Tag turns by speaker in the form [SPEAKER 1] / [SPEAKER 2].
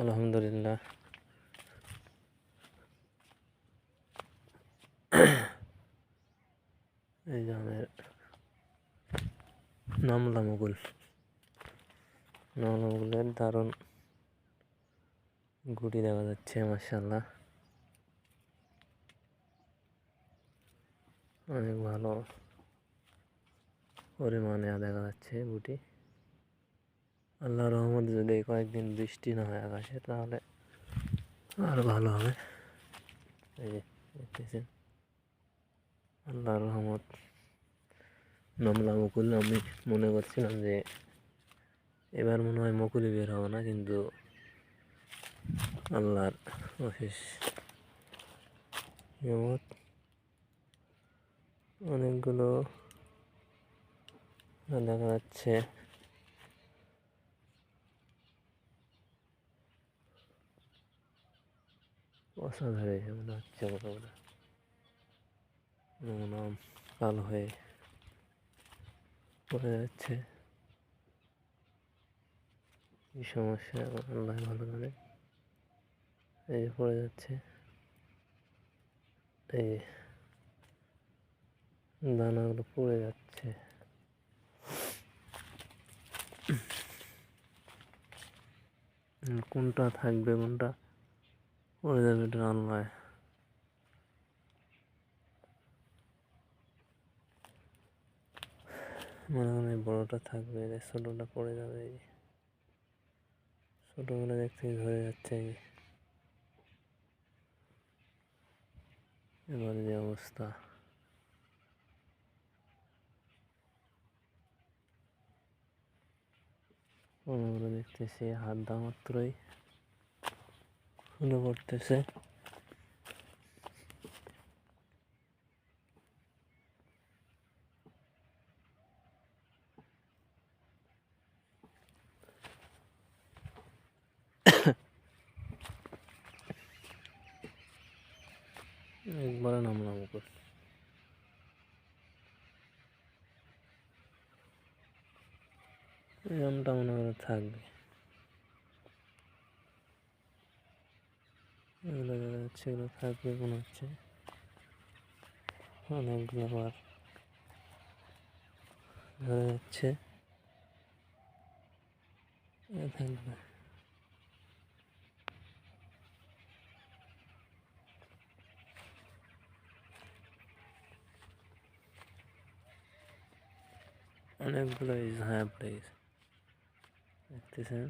[SPEAKER 1] আলহামদুলিল্লাহ। এই আমাদের নামলা মুগুল নামলা মুগুলের দারুণ গুটি দেখা যাচ্ছে মার্শাল্লাহ অনেক ভালো পরিমাণে দেখা যাচ্ছে গুটি। আল্লাহ রহমত যদি কয়েকদিন বৃষ্টি না হয় আকাশে, তাহলে আরও ভালো হবে। এই দেখতেছেন, আল্লাহ রহমত নামলা মুকুল। আমি মনে করছিলাম যে এবার মনে হয় মুকুলই বের হবে না, কিন্তু আল্লাহর অশেষ অনেকগুলো দেখা যাচ্ছে অসাধারণ হয়েছে মনে হচ্ছে মোটামুটি মনে হয় কালো হয়ে পড়ে যাচ্ছে। কি সমস্যা? আল্লাহ ভালো জানে এই যে পড়ে যাচ্ছে। এই দানাগুলো পড়ে যাচ্ছে। কোনটা থাকবে, কোনটা? পড়ে যাবে এটা আল্লাহ মনে হয় বড়টা থাকবে ছোটোটা পড়ে যাবে, এই। ছোটোগুলো দেখতে ধরে যাচ্ছে। এবার যে অবস্থা। দেখতেছি, হাত দেওয়া মাত্রই। ফুলে পড়তেছে একবারে নামলাম উপর এই আমটা মনে করে থাকবে এগুলো দেখা যাচ্ছে এগুলো থাকবে মনে হচ্ছে। অনেকগুলো আবার ধরা যাচ্ছে। থাকবে অনেকগুলো ঝাঁয়া পড়ে দেখতেছেন?